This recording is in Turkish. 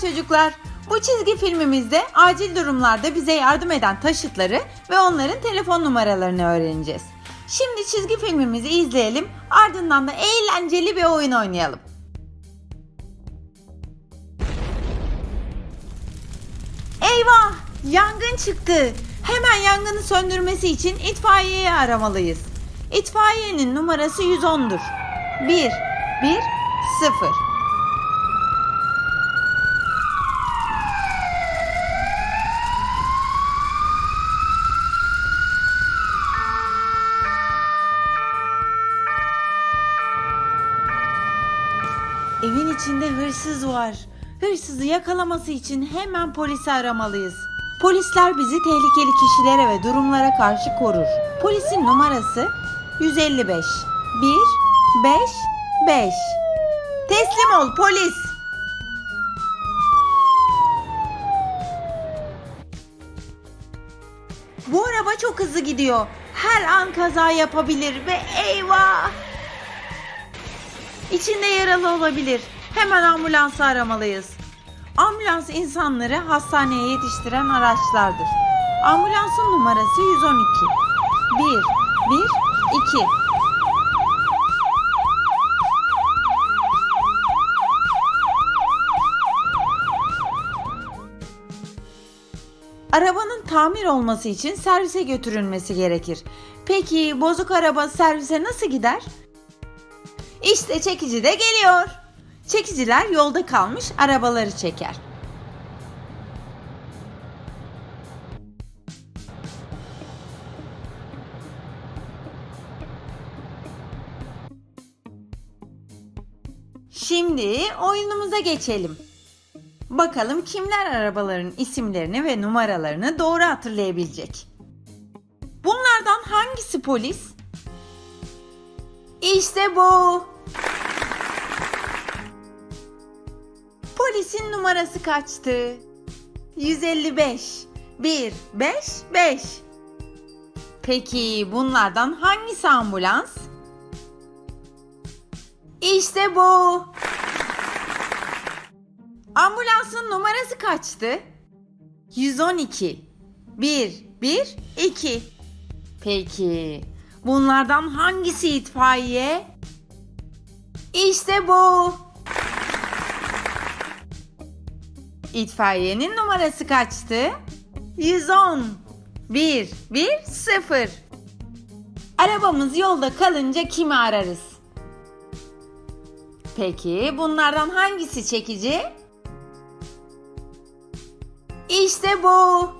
çocuklar. Bu çizgi filmimizde acil durumlarda bize yardım eden taşıtları ve onların telefon numaralarını öğreneceğiz. Şimdi çizgi filmimizi izleyelim, ardından da eğlenceli bir oyun oynayalım. Eyvah! Yangın çıktı. Hemen yangını söndürmesi için itfaiyeyi aramalıyız. İtfaiyenin numarası 110'dur. 1 1 0 Evin içinde hırsız var. Hırsızı yakalaması için hemen polisi aramalıyız. Polisler bizi tehlikeli kişilere ve durumlara karşı korur. Polisin numarası 155 1 5 5 Teslim ol polis. Bu araba çok hızlı gidiyor. Her an kaza yapabilir ve eyvah! İçinde yaralı olabilir. Hemen ambulansı aramalıyız. Ambulans insanları hastaneye yetiştiren araçlardır. Ambulansın numarası 112. 1 1 2 Arabanın tamir olması için servise götürülmesi gerekir. Peki bozuk araba servise nasıl gider? İşte çekici de geliyor. Çekiciler yolda kalmış arabaları çeker. Şimdi oyunumuza geçelim. Bakalım kimler arabaların isimlerini ve numaralarını doğru hatırlayabilecek. Bunlardan hangisi polis? İşte bu. Polisin numarası kaçtı? 155. 1 5 5. Peki bunlardan hangisi ambulans? İşte bu. Ambulansın numarası kaçtı? 112. 1 1 2. Peki bunlardan hangisi itfaiye? İşte bu. İtfaiyenin numarası kaçtı? 110. 1 1 0. Arabamız yolda kalınca kimi ararız? Peki bunlardan hangisi çekici? İşte bu.